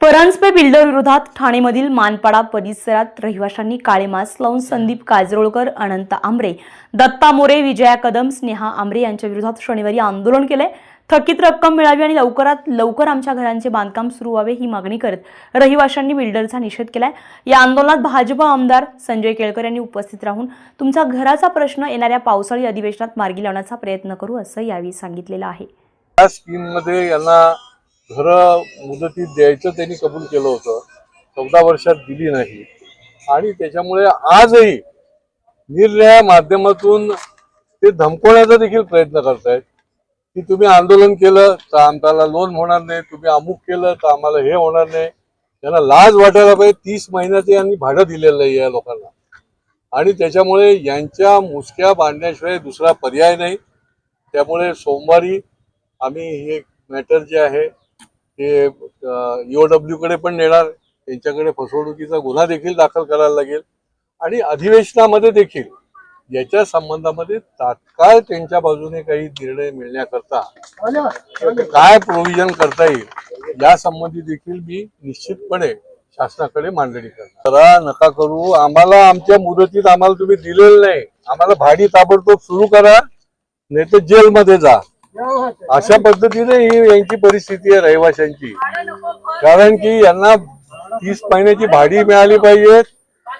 Paranjpe builder विरोधात ठाणेमधील मानपाडा परिसरात रहिवाशांनी काळे मास्क लावून संदीप काजरोळकर अनंत आमरे दत्ता मोरे विजया कदम स्नेहा आमरे यांच्या विरोधात शनिवारी आंदोलन केलंय थकीत रक्कम मिळावी आणि लवकरात लवकर आमच्या घरांचे बांधकाम सुरू व्हावे ही मागणी करत रहिवाशांनी बिल्डरचा निषेध केलाय. या आंदोलनात भाजप आमदार संजय केळकर यांनी उपस्थित राहून तुमचा घराचा प्रश्न येणाऱ्या पावसाळी अधिवेशनात मार्गी लावण्याचा प्रयत्न करू असं यावेळी सांगितलेलं आहे. या स्कीममध्ये यांना घरं मुदतीत द्यायचं त्यांनी कबूल केलं होतं. चौदा वर्षात दिली नाही. आणि त्याच्यामुळे आजही निरनिळ्या माध्यमातून ते धमकवण्याचा देखील प्रयत्न करतायत. की तुम्ही आंदोलन केलं तर आम्हाला लोन होणार नाही. तुम्ही अमुक केलं तर आम्हाला हे होणार नाही. त्यांना लाज वाटायला पाहिजे. तीस महिन्याचे यांनी भाडं दिलेलं आहे या लोकांना. आणि त्याच्यामुळे यांच्या मुसक्या बांधण्याशिवाय दुसरा पर्याय नाही. त्यामुळे सोमवारी आम्ही हे मॅटर जे आहे ते डब्ल्यू कडे पण नेणार त्यांच्याकडे फसवणुकीचा गुन्हा देखील दाखल करायला लागेल. आणि अधिवेशनामध्ये देखील याच्या संबंधामध्ये तात्काळ त्यांच्या बाजूने काही निर्णय मिळण्याकरता काय प्रोव्हिजन करता येईल या संबंधी देखील मी निश्चितपणे शासनाकडे मांडणी करणार. करा नका करू आम्हाला आमच्या मुदतीत आम्हाला तुम्ही दिलेलं नाही. आम्हाला भाडी ताबडतोब सुरू करा नाही तर जेलमध्ये जा. अशा पद्धतीने ही यांची परिस्थिती आहे रहिवाशांची. कारण की यांना तीस महिन्याची भाडी मिळाली पाहिजे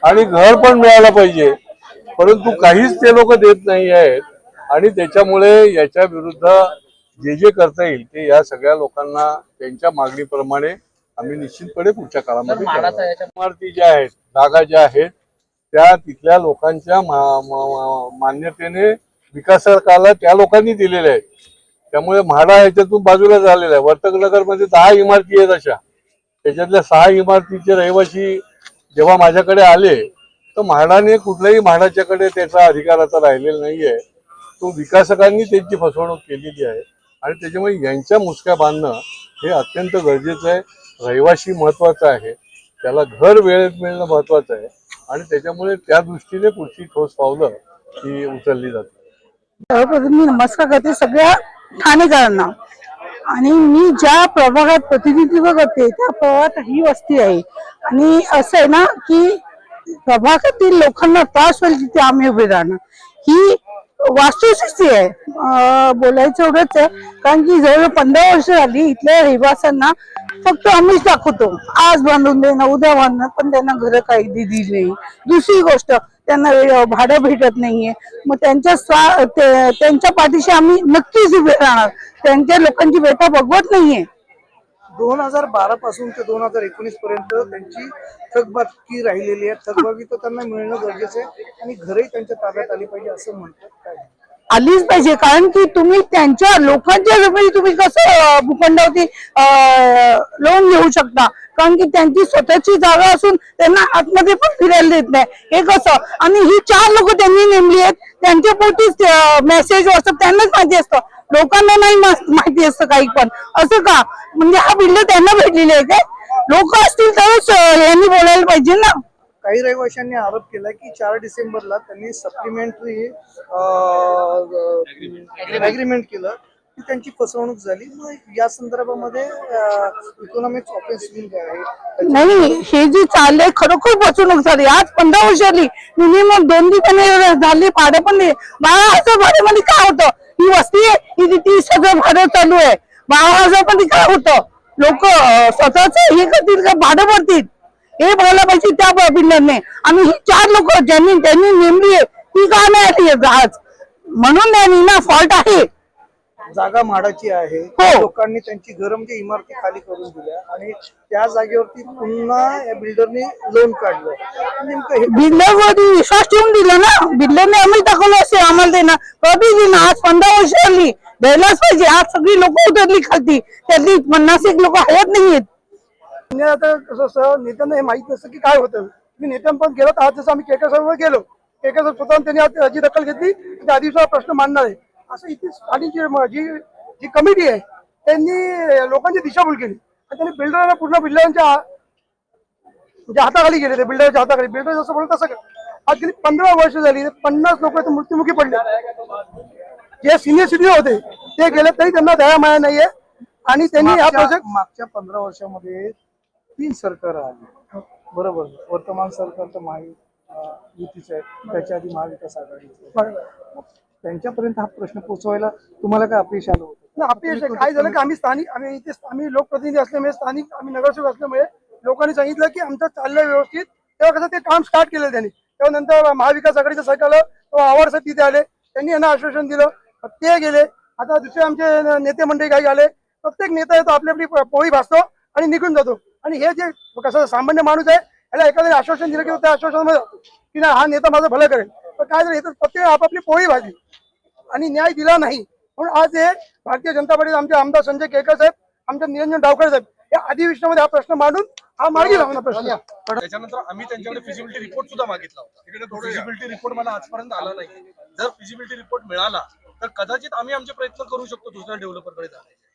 आणि घर पण मिळालं पाहिजे. परंतु काहीच ते लोक देत नाही आहेत आणि त्याच्यामुळे याच्या विरुद्ध जे जे करता येईल ते या सगळ्या लोकांना त्यांच्या मागणीप्रमाणे आम्ही निश्चितपणे पुढच्या काळामध्ये. इमारती ज्या आहेत जागा ज्या आहेत त्या तिथल्या लोकांच्या मान्यतेने विकासकाला त्या लोकांनी दिलेल्या आहेत. त्यामुळे म्हाडा ह्याच्यातून बाजूला झालेला आहे. वर्तकनगरमध्ये दहा इमारती आहेत अशा. त्याच्यातल्या सहा इमारतीचे रहिवासी जेव्हा माझ्याकडे आले तर म्हाडाने कुठल्याही म्हाडाच्याकडे त्याचा अधिकार आता राहिलेला नाहीये. तो विकासकांनी त्यांची फसवणूक केलेली आहे. आणि त्याच्यामुळे यांच्या मुसक्या बांधणं हे अत्यंत गरजेचं आहे. रहिवाशी महत्त्वाचा आहे. त्याला घर वेळेत मिळणं महत्वाचं आहे. आणि त्याच्यामुळे त्या दृष्टीने पुढची ठोस पावलं ही उचलली जाते मी नमस्कार करते. सगळ्या ठाणेकरांना आणि मी ज्या प्रभागात प्रतिनिधित्व करते त्या प्रभागात ही वस्ती आहे. आणि असं आहे ना की प्रभागातील लोकांना त्रास होईल तिथे आम्ही उभे राहणार. ही वास्तुस्थिती आहे. बोलायचं एवढंच आहे. कारण की जवळ पंधरा वर्ष झाली इथल्या रहिवाशांना फक्त आम्हीच दाखवतो. आज बांधून देणं उद्या बांधणं पण त्यांना घरं काही दिली नाही. दुसरी गोष्ट त्यांना भाडं भेटत नाहीये. मग त्यांच्या स्वा- त्यांच्या पाठीशी आम्ही नक्कीच उभे राहणार. त्यांच्या लोकांची बेटा बघवत नाहीये. दोन हजार बारा पासून ते दोन हजार एकोणीस पर्यंत त्यांची थकबाकी राहिलेली आहे. थकबाकी तर त्यांना मिळणं गरजेचं आहे आणि घरही त्यांच्या ताब्यात आली पाहिजे असं म्हणतात. काय? आलीच पाहिजे. कारण की तुम्ही त्यांच्या लोकांच्या जमिनी तुम्ही कसं भूखंडावरती लोन घेऊ शकता. कारण की त्यांची स्वतःची जागा असून त्यांना आतमध्ये पण फिरायला देत नाही. हे कसं? आणि ही चार लोक त्यांनी नेमली आहेत. त्यांच्या पोटीच मेसेज व्हॉट्सअप त्यांनाच माहिती असतं. लोकांना नाही माहिती असतं काही पण. असं का? म्हणजे हा बिल्डर त्यांना भेटलेले आहे काय? लोक असतील तरच यांनी बोलायला पाहिजे ना. काही रहिवाशांनी आरोप केला की चार डिसेंबरला त्यांनी सप्लिमेंटरी अग्रीमेंट केलं की त्यांची फसवणूक झाली. मग या संदर्भामध्ये इकॉनॉमिक्स आहे नाही हे जे चाललंय खरोखर फसवणूक झाली. आज पंधरा वर्ष आली मिनिमम दोन दिवसांनी झाले भाडं पण नाही बारा हजार भाड्यामध्ये काय होतं? ही वस्ती आहे ही तीस हजार भाडं चालू आहे. बारा हजारमध्ये काय होतं? लोक स्वतःच हे करतील का? भाडं भरतील? हे बोलायला पाहिजे त्या बिल्डरने आणि ही चार लोक ज्यांनी त्यांनी नेमली आहे ती का नाही आली आहेत आज? म्हणून त्यांनी ना फॉल्ट आहे. जागा म्हाडाची आहे. हो. लोकांनी त्यांची घरं म्हणजे इमारती खाली करून दिल्या आणि त्या जागेवरती पुन्हा या बिल्डरने लोन काढलं. हे बिल्डर वरती विश्वास ठेवून दिला ना? बिल्डरने आम्ही टाकलं असेल आम्हाला देणार. कधी आज पंधरा वर्ष आली द्यायलाच पाहिजे. आज सगळी लोक उतरली खालती. त्यातली पन्नास एक लोक हवत नाहीयेत. म्हणजे आता कसं असं नेत्यांना हे माहीत नसतं की काय होतं. मी नेत्यांपर्यंत गेलो तर आज जसं आम्ही केकर साहेब गेलो केकर साहेब स्वतः त्यांनी आज याची दखल घेतली की आधीचा प्रश्न मांडणार आहे. असं इथे स्थानिक जी जी जी कमिटी आहे त्यांनी लोकांची दिशाभूल केली. आणि त्यांनी बिल्डरांना पूर्ण बिल्डरांच्या म्हणजे हाताखाली गेले ते बिल्डरच्या हाताखाली. बिल्डर जसं बोलत तसं आज गेली पंधरा वर्ष झाली पन्नास लोक मृत्युमुखी पडले. जे सिनियर सिटीजन होते ते गेले तरी त्यांना दया माया नाहीये. आणि त्यांनी हा प्रोजेक्ट मागच्या पंधरा वर्षामध्ये तीन सरकार आली. बरोबर. वर्तमान सरकार तर महायु युतीचं आहे. त्याच्या आधी महाविकास आघाडी बरोबर. त्यांच्यापर्यंत हा प्रश्न पोहोचवायला तुम्हाला काय अपयश आलं होतं? अपयश. काय झालं की आम्ही स्थानिक आम्ही इथे आम्ही लोकप्रतिनिधी असल्यामुळे स्थानिक आम्ही नगरसेवक असल्यामुळे लोकांनी सांगितलं की आमचं चाललंय व्यवस्थित. तेव्हा कसं ते काम स्टार्ट केलं त्यांनी. तेव्हा नंतर महाविकास आघाडीचं सरकार आवाड साहेब तिथे आले. त्यांनी यांना आश्वासन दिलं. ते गेले. आता दुसरे आमचे नेते मंडळी काही आले. प्रत्येक नेता येतो आपली आपली पोळी भासतो आणि निघून जातो. आणि हे जे कसं सामान्य माणूस आहे याला एखाद्याने आश्वासन दिलं की तो त्या आश्वासनामध्ये की नाही हा नेता माझं भलं करेल. पण काय झालं इथं प्रत्येक आपापली पोळी भाजली आणि न्याय दिला नाही. म्हणून आज हे भारतीय जनता पार्टीचे आमचे आमदार संजय केळकर साहेब आमचे निरंजन डावकर साहेब या अधिवेशनामध्ये हा प्रश्न मांडून हा मार्गी लावणार प्रश्न. त्याच्यानंतर आम्ही त्यांच्याकडे फिजिबिलिटी रिपोर्ट सुद्धा मागितला होता. फिजिबिलिटी रिपोर्ट मला आजपर्यंत आला नाही. जर फिजिबिलिटी रिपोर्ट मिळाला तर कदाचित आम्ही आमचे प्रयत्न करू शकतो दुसऱ्या डेव्हलपरकडे जाण्याचे.